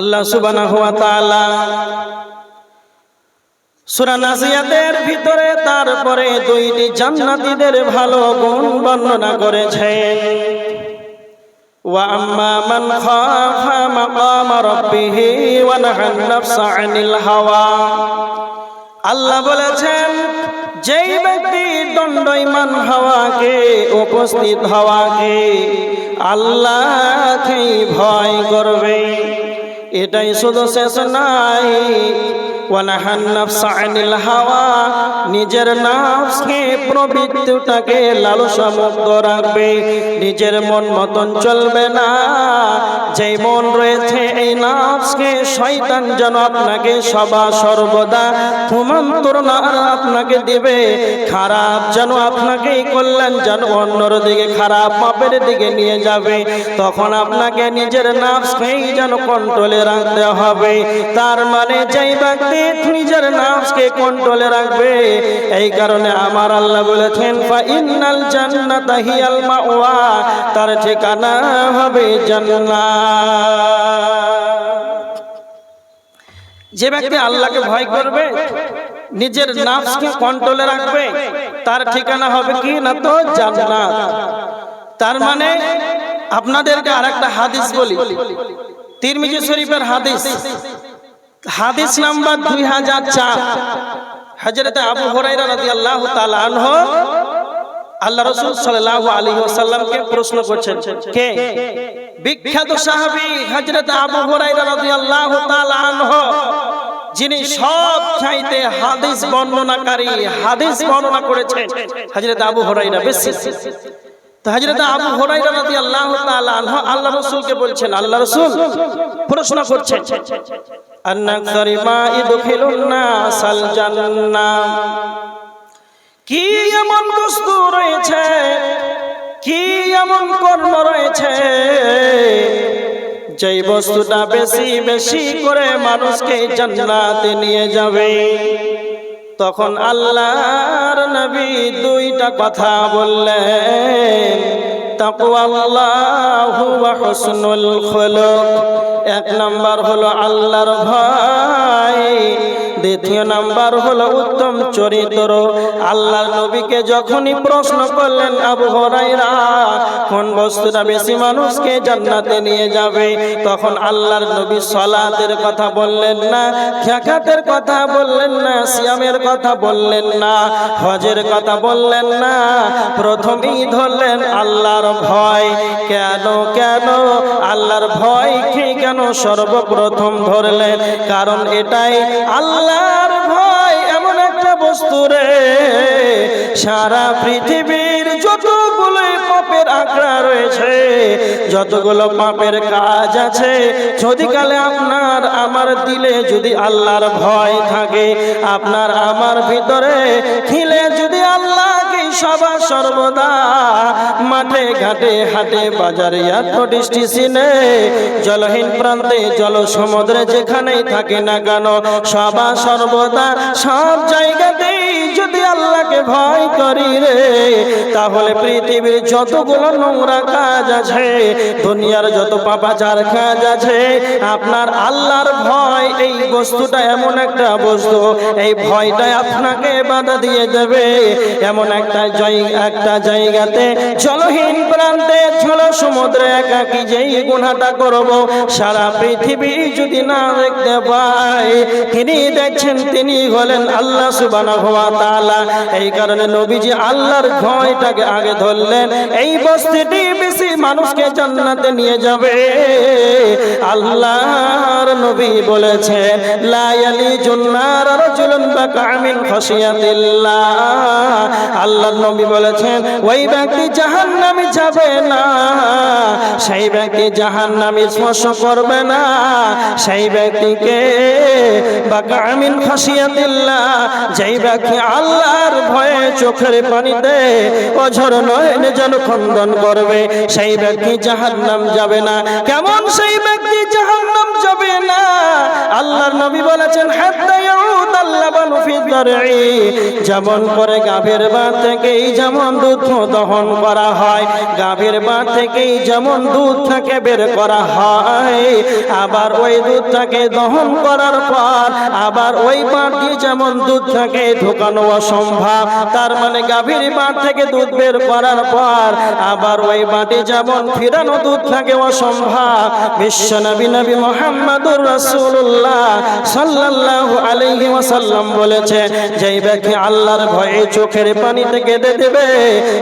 আল্লাহ সুবহানাহু ওয়া তাআলা সূরা নাজিয়াতের ভিতরে তারপরে দুইটি জান্নাতীদের ভালো গুণ বর্ণনা করেছেন মান খাফা মাকাম রাব্বিহি ওয়া নাহান নাফসা আনিল হাওয়া। আল্লাহ বলেছেন যেই ব্যক্তি দণ্ডইমান হওয়াকে উপস্থিত হওয়াকে আল্লাহকেই ভয় করবে। এটাই শুধু শেষ নাই। নিজের লালসা মুক্ত রাখবে। নিজের মন মতন চলবে না। যেই মন রয়েছে, এই শয়তান যেন আপনাকে সবা সর্বদা আপনাকে দিবে। খারাপ যেন আপনাকেই করলেন যেন অন্যর দিকে, খারাপ মাপের দিকে নিয়ে যাবে। তখন আপনাকে নিজের নাফসকেই যেন কন্ট্রোলে রাখতে হবে। তার মানে যেই ব্যক্তি নিজের নাফসকে কন্ট্রোলে রাখবে। এই কারণে আমার আল্লাহ বলেছেন ফা ইন্নাল জান্নাতা হিয়াল মাওয়া। তার ঠিকানা হবে জান্নাত। যে ব্যক্তি আল্লাহকে ভয় করবে, নিজের নাফসকে কন্ট্রোলে রাখবে, তার ঠিকানা হবে কি না তো জান্নাত। তার মানে আপনাদেরকে আরেকটা হাদিস বলি। তিরমিজি শরীফের হাদিস হাদিস নাম্বার দুই হাজার চার। হজরত আবু হরাইরা রাদিয়াল্লাহু তাআলা আনহু আল্লাহ রসুল সাল্লাল্লাহু আলাইহি ওয়াসাল্লামকে প্রশ্ন করছেন, কে? বিখ্যাত সাহাবী হযরত আবু হুরায়রা রাদিয়াল্লাহু তাআলা আনহু, যিনি সব চাইতে হাদিস বর্ণনাকারী হাদিস বর্ণনা করেছেন। হযরত আবু হুরায়রা, বেশি। তো হযরত আবু হুরায়রা রাদিয়াল্লাহু তাআলা আনহু আল্লাহ রাসূলকে বলছেন আল্লাহ রাসূল প্রশ্ন করছেন আন্নাকসারি মা ইদখিলুন নাসাল জান্নাহ। কি এমন বস্তু রয়েছে? কি এমন কর্ম রয়েছে? যেই বস্তুটা বেশি বেশি করে মানুষকে জান্নাতে নিয়ে যাবে। তখন আল্লাহর নবী দুইটা কথা বললেন। এক নাম্বার হলো আল্লাহর ভয়। দ্বিতীয় নাম্বার হলো উত্তম চরিত্র। আল্লাহর নবীকে যখনই প্রশ্ন করলেন, আবু হরাইরা কোন বস্তুটা বেশি মানুষকে জান্নাতে নিয়ে যাবে, তখন আল্লাহর নবী সলাতের কথা বললেন না জাকাতের কথা বললেন না, সিয়ামের কথা বললেন না, হজের কথা বললেন না, প্রথমেই ধরলেন আল্লাহর ভয়। কেন কেন? আল্লাহর ভয় কে কেন সর্বপ্রথম ধরলেন? কারণ এটাই আল্লাহর ভয়, এমন একটা বস্তু রে। সারা পৃথিবীর যতগুলো পাপের আঁকড়া রয়েছে। যতগুলো পাপের কাজ আছে যদি কালে আপনার আমার দিলে যদি আল্লাহর ভয় থাকে, আপনার আমার ভিতরে খিলে যদি আল্লাহকে সবার সর্বদা মাঠে ঘাটে হাটে বাজারে এয়ারপোর্ট স্টেশনে জলহীন প্রান্তে জল সমুদ্রে যেখানেই থাকে না কেন, সবা সর্বদা সব জায়গাতেই যদি আল্লাহকে ভয় করি রে, তাহলে পৃথিবীর যতগুলো নোংরা কাজ আছে, দুনিয়ার যত পাপাচার কাজ আছে, আপনার আল্লাহর ভয়, এই বস্তুটা এমন একটা বস্তু, এই ভয়টা আপনাকে বাধা দিয়ে দেবে। এমন একটা একটা জায়গাতে জলহীন প্রান্তে জল সমুদ্রে একাকি যেই গুণাটা করব, সারা পৃথিবী যদি না দেখতে পাই তিনি দেখছেন, তিনি হলেন আল্লাহ সুবহানাহু ওয়া এই কারণে নবীজি আল্লাহর ভয়টাকে আগে ধরলেন। এই বস্তুটি বেশি মানুষকে জান্নাতে নিয়ে যাবে। আল্লাহর নবী বলেছেন, লা ইয়ালিজুন্নার রাজুলুন বাকা মিন খাশিয়াতিল্লাহ। আল্লাহর নবী বলেছেন, ওই ব্যক্তি জাহান্নামে যাবে না, সেই ব্যক্তি জাহান্নামে স্পর্শ করবে না, সেই ব্যক্তিকে বাকা মিন খাশিয়াতিল্লাহ, যেই ব্যক্তি আল্লাহর ভয়ে চোখের পানিতে অঝর নয়ন যেন খন্দন করবে, সেই ব্যক্তি জাহান্নাম যাবে না। কেমন সেই ব্যক্তি জাহান্নাম যাবে না? আল্লাহর নবী বলেছেন, যেমন করে গাভীর বা থেকেই যেমন দুধ দহন করা হয়, গাভীর বা থেকেই যেমন দুধ থেকে বের করা হয়, আবার ওই দুধটাকে দহন করার পর আবার ওই দিয়ে যেমন দুধ থাকে ঢোকানো অসম্ভব। তার মানে গাভীর বাট থেকে দুধ বের করার পর আবার ওই বাটে যেমন ফিরানো দুধ থাকে অসম্ভব। বিশ্ব নবী নবী মোহাম্মদুর রাসূলুল্লাহ সাল্লাল্লাহু আলাইহি ওয়াসাল্লাম বলেছে, যেই ব্যক্তি আল্লাহর ভয়ে চোখের পানি থেকে দেবে,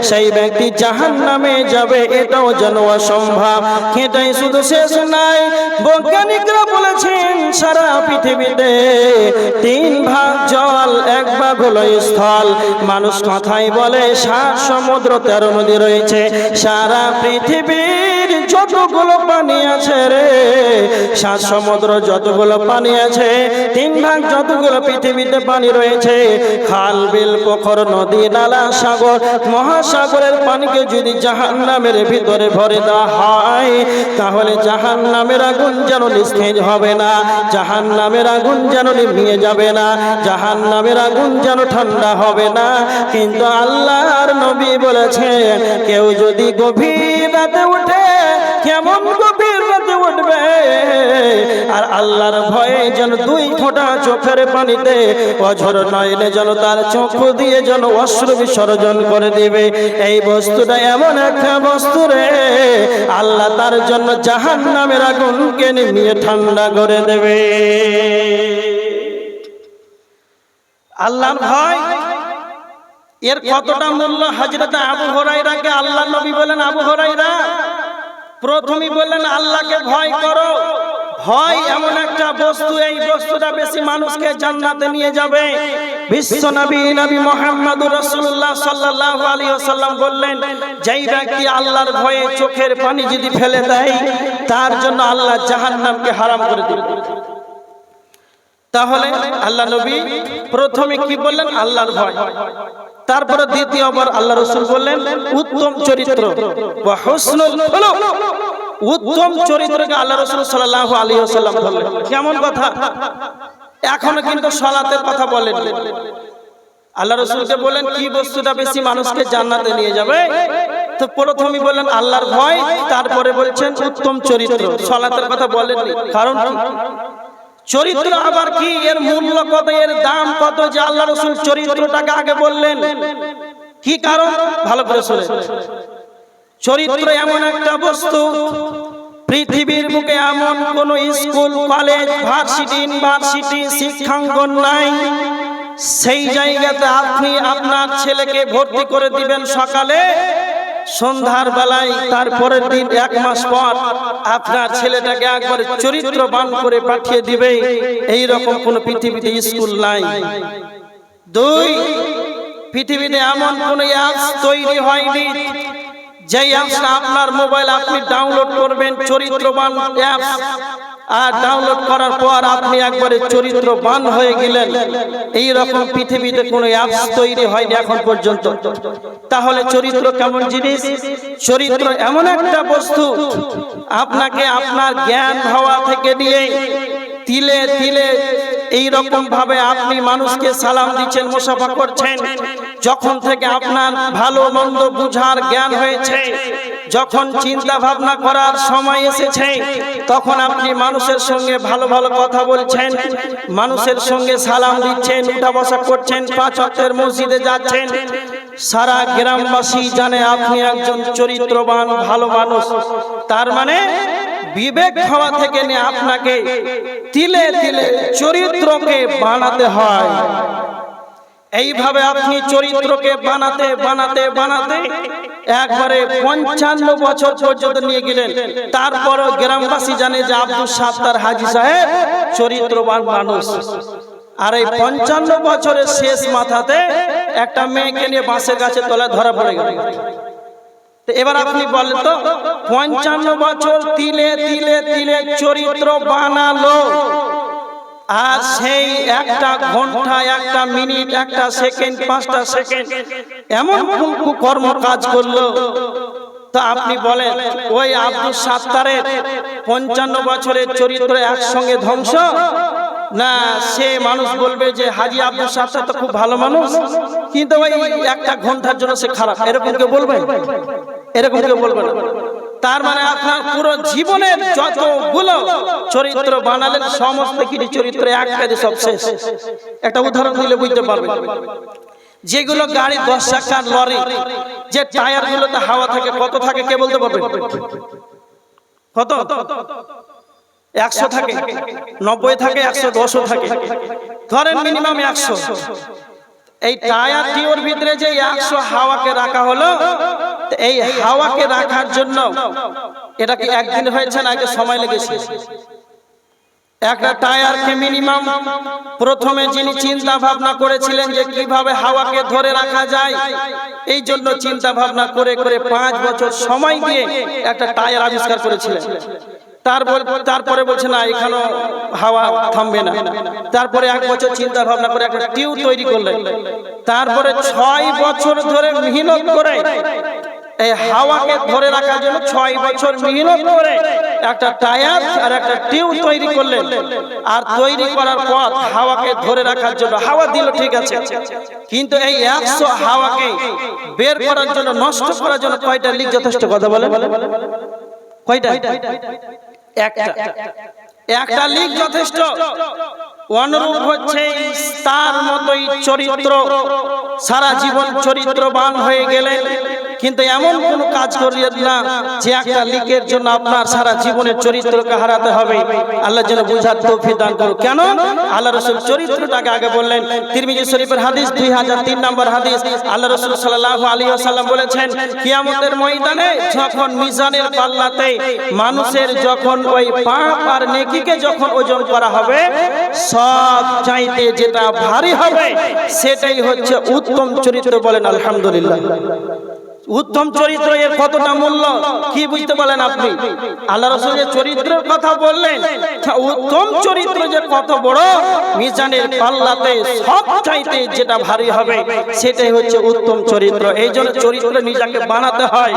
সেই ব্যক্তি জাহান্নামে যাবে। এটাও যেন অসম্ভব। এটাই শুধু শেষ নাই। বৈজ্ঞানিকরা বলেছেন, সারা পৃথিবীতে তিন ভাগ জল এক ভাগ স্থল মানুষ কথাই বলে, সার সমুদ্র তেরো নদী রয়েছে, সারা পৃথিবীর যতগুলো পানি আছে রে। সাত সমুদ্র যতগুলো পানি আছে, তিন ভাগ যতগুলো পৃথিবীতে পানি রয়েছে, খাল, বিল পুকুর নদী, নালা, সাগর, মহাসাগরের পানিকে যদি জাহান নামের ভিতরে ভরে দেওয়া হয়, তাহলে জাহান নামের আগুন যেন নিস্তেজ হবে না জাহান নামের আগুন যেন নিভিয়ে যাবে না জাহান নামের আগুন যেন ঠান্ডা হবে না। কিন্তু আল্লাহর নবী বলেছে কেউ যদি গভীর রাতে উঠে, কেমন গভীর উঠবে। আর আল্লাহর ভয়ে যেন দুই ফোঁটা চোখের পানিতে অঝর নয়নে যেন তার চক্ষু দিয়ে যেন অশ্র বিসর্জন করে দিবে। এই বস্তুটা এমন একটা বস্তু রে। আল্লাহ তার জন্য জাহান নামের আগুনকে নিমিয়ে ঠান্ডা করে দেবে। আল্লাহর ভয়? এর কতটা মূল্য? হাজরত আবু হরাইরাকে আল্লাহ নবী বলেন, আবু হরাইরা প্রথমেই বললেন, আল্লাহকে ভয় করো। ভয় এমন একটা বস্তু, এই বস্তুটা বেশি মানুষকে জান্নাতে নিয়ে যাবে। বিশ্ব নবী নবী মোহাম্মদুর রাসূলুল্লাহ সাল্লাল্লাহু আলাইহি ওয়াসাল্লাম বললেন, যেই ব্যক্তি আল্লাহর ভয়ে চোখের পানি যদি ফেলে দেয়, তার জন্য আল্লাহ জাহান্নামকে হারাম করে দিবে। তাহলে আল্লাহ নবী প্রথমে কি বললেন? আল্লাহর ভয়। তারপরে দ্বিতীয়বার আল্লাহ রসুল বললেন, উত্তম চরিত্র। উত্তম চরিত্রকে আল্লাহ রসুল সাল্লাহ আলী সাল্লাম বললেন। কেমন কথা? এখনও কিন্তু সলাতের কথা বলেন আল্লাহ রসুলকে বলেন কি বস্তুটা বেশি মানুষকে জান্নাতে নিয়ে যাবে? তো প্রথমে বললেন, আল্লাহর ভয়। তারপরে বলছেন, উত্তম চরিত্র। সলাতের কথা বলেননি। কারণ? চরিত্র আবার কি? এর মূল্য কত? এর দাম কত? যে আল্লাহ রসুল চরিত্রটাকে আগে বললেন। কি কারণ? ভালো করে শুনে চরিত্র এমন একটা বস্তু, পৃথিবীর বুকে এমন কোন স্কুল, কলেজ, ভার্সিটি, ইউনিভার্সিটি, শিক্ষাঙ্গন নাই। সেই জায়গাতে আপনি আপনার ছেলেকে ভর্তি করে দিবেন সকালে। সন্ধ্যার বেলায়, তারপরের দিন এক মাস পর আপনার ছেলেটাকে একবারে চরিত্রবান করে পাঠিয়ে দিবে। এই রকম কোন পৃথিবীতে স্কুল নাই। দুই, পৃথিবীতে এমন কোন অ্যাপস তৈরি হয়নি যেই অ্যাপসটা আপনার মোবাইল আপনি ডাউনলোড করবেন, চরিত্রবান অ্যাপস আর ডাউনলোড করার পর আপনি একবারে চরিত্রবান হয়ে গেলেন। এই রকম পৃথিবীতে কোনো অ্যাপস তৈরি হয়নি এখন পর্যন্ত। তাহলে চরিত্র কেমন জিনিস? চরিত্র এমন একটা বস্তু। আপনাকে আপনার জ্ঞান হওয়া থেকে নিয়ে তিলে তিলে এই রকম ভাবে আপনি মানুষকে সালাম দিচ্ছেন, মুসাফা করছেন। যখন থেকে আপনার ভালো মন্দ বুঝার জ্ঞান হয়েছে, যখন চিন্তা ভাবনা করার সময় এসেছে, তখন আপনি মানুষের সঙ্গে ভালো ভালো কথা বলছেন, মানুষের সঙ্গে সালাম দিচ্ছেন, উঠা বসা করছেন, পাঁচ অক্টের মসজিদে যাচ্ছেন। সারা গ্রামবাসী জানে আপনি একজন চরিত্রবান, ভালো মানুষ। তার মানে বিবেক হওয়া থেকে নিয়ে আপনাকে তিলে তিলে চরিত্রকে বানাতে হয়। এইভাবে আপনি চরিত্রকে বানাতে বানাতে বানাতে একবারে পঞ্চান্ন বছর পর্যন্ত নিয়ে গেলেন। তারপরও গ্রামবাসী জানে যে আব্দুল সাত্তার হাজি সাহেব চরিত্রবান মানুষ। আর এই পঞ্চান্ন বছরের শেষ মাথাতে একটা মেয়েকে নিয়ে বাঁশের গাছে তলায় ধরা পড়ে গেল। তো এবার আপনি বলেন তো, পঞ্চান্ন বছর তিলে তিলে তিলে চরিত্র বানালো। সেই একটা ঘণ্টা, একটা মিনিট, একটা সেকেন্ড, পাঁচটা সেকেন্ড এমন কর্ম কাজ করল। তো আপনি বলেন, ওই আব্দুল সাত্তারের পঞ্চান্ন বছরের চরিত্র একসঙ্গে ধ্বংস? না, সে মানুষ বলবে যে, হাজি আব্দুল সাত্তার তো খুব ভালো মানুষ, কিন্তু ওই একটা ঘণ্টার জন্য সে খারাপ। এরকম কেউ বলবে এরকম কেউ বলবে না তার মানে আপনার পুরো জীবনের যতগুলো চরিত্র বানালেন, সমস্ত কিছু চরিত্র এক কাজে সব শেষ। একটা উদাহরণ দিলে বুঝতে পারবেন। যেগুলো গাড়ি দশ চাকার লরি, যে টায়ার গুলোতে হাওয়া থাকে, কত থাকে কে বলতে পারবে কত? একশো থাকে, নব্বই থাকে, একশো দশও থাকে। ধরেন মিনিমাম একশো। এই টায়ার টিওর ভিতরে যে একশো হাওয়াকে রাখা হলো এই হাওয়াকে রাখার জন্য এটা কি একদিন হয়েছে না আগে সময় লেগেছে? একটা টায়ারকে মিনিমাম প্রথমে যিনি চিন্তা ভাবনা করেছিলেন যে কীভাবে হাওয়াকে ধরে রাখা যায়, এই জন্য চিন্তা ভাবনা করে করে পাঁচ বছর সময় দিয়ে একটা টায়ার আবিষ্কার করেছিলেন। তারপর তারপরে বলছে, না এখানে হাওয়া থামবে না। তারপরে এক বছর চিন্তা ভাবনা করে একটা টিউ তৈরি করলেন। তারপরে ছয় বছর ধরে মেহনত করে এই হাওয়াকে ধরে রাখার জন্য ছয় একটা টায়ার আর একটা তৈরি করলেন। আর তৈরি করার হাওয়াকে ধরে রাখার জন্য হাওয়া ঠিক আছে। কিন্তু এই একশো হাওয়াকে বের করার জন্য করার জন্য যথেষ্ট একটা। যথেষ্ট। অনুরূপ হচ্ছে তার মতোই চরিত্র। সারা জীবন চরিত্রবান হয়ে গেলেন। কিন্তু এমন কোন কাজ করিয়েন না যে একটা লিকের জন্য আপনার সারা জীবনের চরিত্রকে হারাতে হবে। আল্লাহ যেন বুঝার তৌফিক দান করুক। কেন? আল্লাহ রসুল চরিত্রটাকে আগে বললেন। তিরমিজি শরীফের হাদিস দুই হাজার তিন নম্বর হাদিস। আল্লাহ রসুল সাল্লাহ আলী আসাল্লাম বলেছেন, কিয়ামতের ময়দানে যখন মিজানের পাল্লাতে মানুষের যখন ওই পাপ আর নেকিকে যখন ওজন করা হবে, সব চাইতে যেটা ভারী হবে, সেটাই হচ্ছে উত্তম চরিত্র বলেন আলহামদুলিল্লাহ। উত্তম চরিত্র এর কতটা মূল্য, কি বুঝতে পারলেন আপনি? আল্লাহ রসুল যে চরিত্রের কথা বললেন উত্তম চরিত্র যে কত বড়, মিজানের পাল্লাতে সব চাইতে যেটা ভারী হবে, সেটাই হচ্ছে উত্তম চরিত্র। এই জন্য চরিত্র নিজেকে বানাতে হয়।